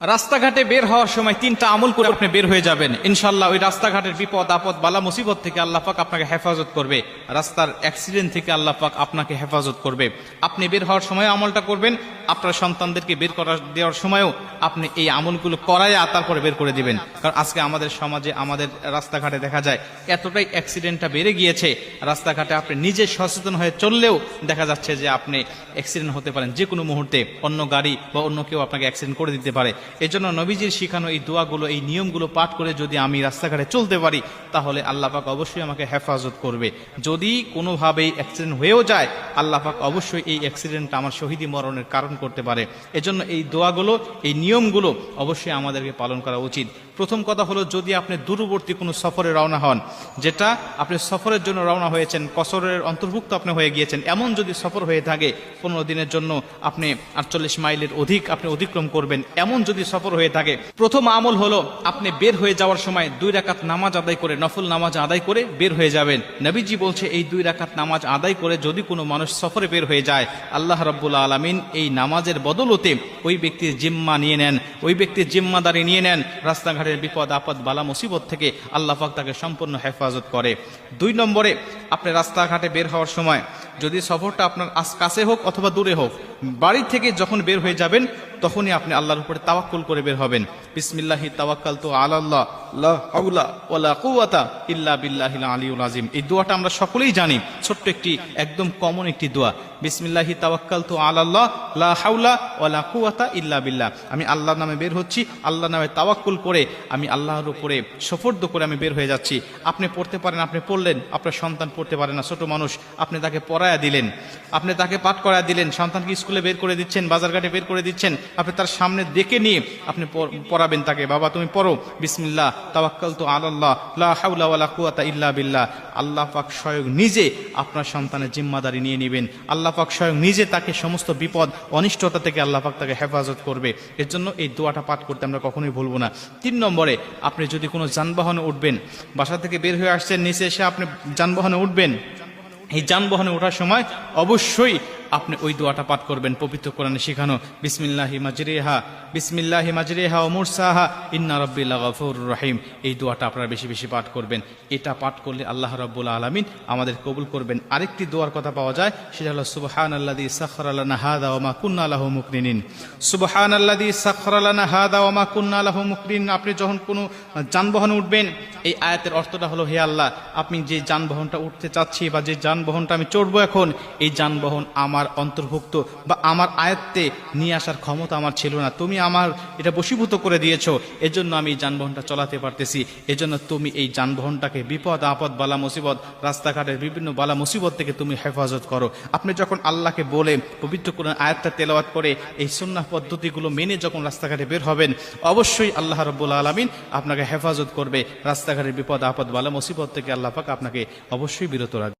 রাস্তাঘাটে বের হওয়ার সময় তিনটা আমল করে আপনি বের হয়ে যাবেন। ইনশাল্লাহ ওই রাস্তাঘাটের বিপদ, আপদ, বালা, মুসিবত থেকে আল্লাহ পাক আপনাকে হেফাজত করবে। রাস্তার অ্যাক্সিডেন্ট থেকে আল্লাহ পাক আপনাকে হেফাজত করবে। আপনি বের হওয়ার সময় আমলটা করবেন, আপনার সন্তানদেরকে বের করা দেওয়ার সময়ও আপনি এই আমলগুলো করাইয়া তারপরে বের করে দিবেন। কারণ আজকে আমাদের সমাজে, আমাদের রাস্তাঘাটে দেখা যায়, এতটাই অ্যাক্সিডেন্টটা বেড়ে গিয়েছে, রাস্তাঘাটে আপনি নিজে সচেতন হয়ে চললেও দেখা যাচ্ছে যে আপনি অ্যাক্সিডেন্ট হতে পারেন যে কোনো মুহূর্তে। অন্য গাড়ি বা অন্য কেউ আপনাকে অ্যাক্সিডেন্ট করে দিতে পারে। এই জন্য নবীজির শিখানো এই দোয়াগুলো, এই নিয়মগুলো পাঠ করে যদি আমি রাস্তাঘাটে চলতে পারি, তাহলে আল্লাহ পাক অবশ্যই আমাকে হেফাজত করবে। যদি কোনোভাবেই অ্যাক্সিডেন্ট হয়েও যায়, আল্লাহ পাক অবশ্যই এই অ্যাক্সিডেন্টটা আমার শহীদি মরণের কারণ করতে পারে। এজন্য এই দোয়াগুলো, এই নিয়মগুলো অবশ্যই আমাদেরকে পালন করা উচিত। প্রথম কথা হলো, যদি আপনি দূরবর্তী কোনো সফরে রওনা হন, যেটা আপনি সফরের জন্য রওনা হয়েছেন, কসরের অন্তর্ভুক্ত আপনি হয়ে গিয়েছেন, এমন যদি সফর হয়ে থাকে, পনেরো দিনের জন্য আপনি আটচল্লিশ মাইলের অধিক আপনি অতিক্রম করবেন, এমন যদি সফর হয়ে থাকে। প্রথম আমল হলো, আপনি বের হয়ে যাওয়ার সময় দুই রাকাত নামাজ আদায় করে, নফল নামাজ আদায় করে বের হয়ে যাবেন। নবীজি বলছে, এই দুই রাকাত নামাজ আদায় করে যদি কোনো মানুষ সফরে বের হয়ে যায়, আল্লাহ রব্বুল আলমিন এই নামাজের বদলতে ওই ব্যক্তির জিম্মা নিয়ে নেন, ওই ব্যক্তির জিম্মাদারি নিয়ে নেন, রাস্তাঘাটের বিপদ, আপদ, বালা, মুসিবত থেকে আল্লাহ তাকে সম্পূর্ণ হেফাজত করে। দুই নম্বরে, আপনি রাস্তাঘাটে বের হওয়ার সময় যদি সফরটা আপনার কাছে হোক অথবা দূরে হোক, বাড়ি থেকে যখন বের হয়ে যাবেন তখনই আপনি আল্লাহর উপরে তাওয়াক্কুল করে বের হবেন। বিসমিল্লাহি তাওয়াক্কাল তো আল্লাহ লা হাওলা ওয়ালা কুওয়াতা ইল্লা বিল্লাহিল আলিউল আজিম এই দোয়াটা আমরা সকলেই জানি, ছোট্ট একটি, একদম কমন একটি দোয়া। বিসমিল্লাহি তাওয়াক্কাল তো আল্লাহ লা হাওলা ওয়ালা কুওয়াতা ইল্লা বিল্লাহ। আমি আল্লাহর নামে বের হচ্ছি, আল্লাহর নামে তাওয়াক্কুল করে আমি আল্লাহর উপরে সফর্দ করে আমি বের হয়ে যাচ্ছি। আপনি পড়তে পারেন, আপনি পড়লেন, আপনার সন্তান পড়তে পারে না, ছোট মানুষ। আপনি তাকে পড়ায়া দিলেন, আপনি তাকে পাঠ করায়া দিলেন, সন্তানকে স্কুলে বের করে দিচ্ছেন, বাজারঘাটে বের করে দিচ্ছেন আপনি তার সামনে দেখে নিয়ে আপনি পড়াবেন তাকে। বাবা, তুমি পড়ো। বিসমিল্লাহ তাওয়াক্কাল তো আল্লাহ লা কুওয়াতা ইল্লা বিল্লাহ। আল্লাহ পাক স্বয়ং নিজে আপনার সন্তানের জিম্মাদারি নিয়ে নেবেন। আল্লাহ পাক স্বয়ং নিজে তাকে সমস্ত বিপদ, অনিষ্টতা থেকে আল্লাহ পাক তাকে হেফাজত করবে। এর জন্য এই দোয়াটা পাঠ করতে আমরা কখনোই ভুলবো না। তিন নম্বরে, আপনি যদি কোনো যানবাহনে উঠবেন, বাসা থেকে বের হয়ে আসছেন, নিচে এসে আপনি যানবাহনে উঠবেন। এই যানবাহনে ওঠার সময় অবশ্যই আপনি ওই দোয়াটা পাঠ করবেন, পবিত্র কোরআনে শেখানো, বিসমিল্লাহি মাজরিহা বিসমিল্লাহি মাজরিহা ও মুরসাহা, ইন্না রব্বিল্লা গফুর রহিম। এই দোয়াটা আপনারা বেশি বেশি পাঠ করবেন। এটা পাঠ করলে আল্লাহ রব্বুল আলমিন আমাদের কবুল করবেন। আরেকটি দোয়ার কথা পাওয়া যায়, সেটা হলো সুবহান আল্লাদি সাখর আল্লাহ হাদা ওমা কুন্না আল্লাহ মুকরিনিন। সুবহান আল্লাদি সাখর আল্লাহ হাদা ওমা কুন্না আল্লাহ মুকরিন আপনি যখন কোনো যানবাহনে উঠবেন, এই আয়াতের অর্থটা হলো, হে আল্লাহ, আপনি যে যানবাহনটা উঠতে চাচ্ছি বা যে যানবাহনটা আমি চড়বো এখন, এই যানবাহন আমার অন্তর্ভুক্ত বা আমার আয়ত্তে নিয়ে আসার ক্ষমতা আমার ছিল না। তুমি আমার এটা বশীভূত করে দিয়েছ। এজন্য আমি এই যানবাহনটা চলাতে পারতেছি। এজন্য তুমি এই যানবাহনটাকে বিপদ, আপদ, বালা, মুসিবত, রাস্তাঘাটের বিভিন্ন বালা, মুসিবত থেকে তুমি হেফাজত করো। আপনি যখন আল্লাহকে বলে পবিত্র কোরআন আয়াতটা তেলাওয়াত করে এই সুন্নাহ পদ্ধতিগুলো মেনে যখন রাস্তাঘাটে বের হবেন, অবশ্যই আল্লাহ রব্বুল আলমিন আপনাকে হেফাজত করবে। রাস্তাঘাটের বিপদ, আপদ, বালা, মুসিবত থেকে আল্লাহ পাক আপনাকে অবশ্যই বিরত রাখবে।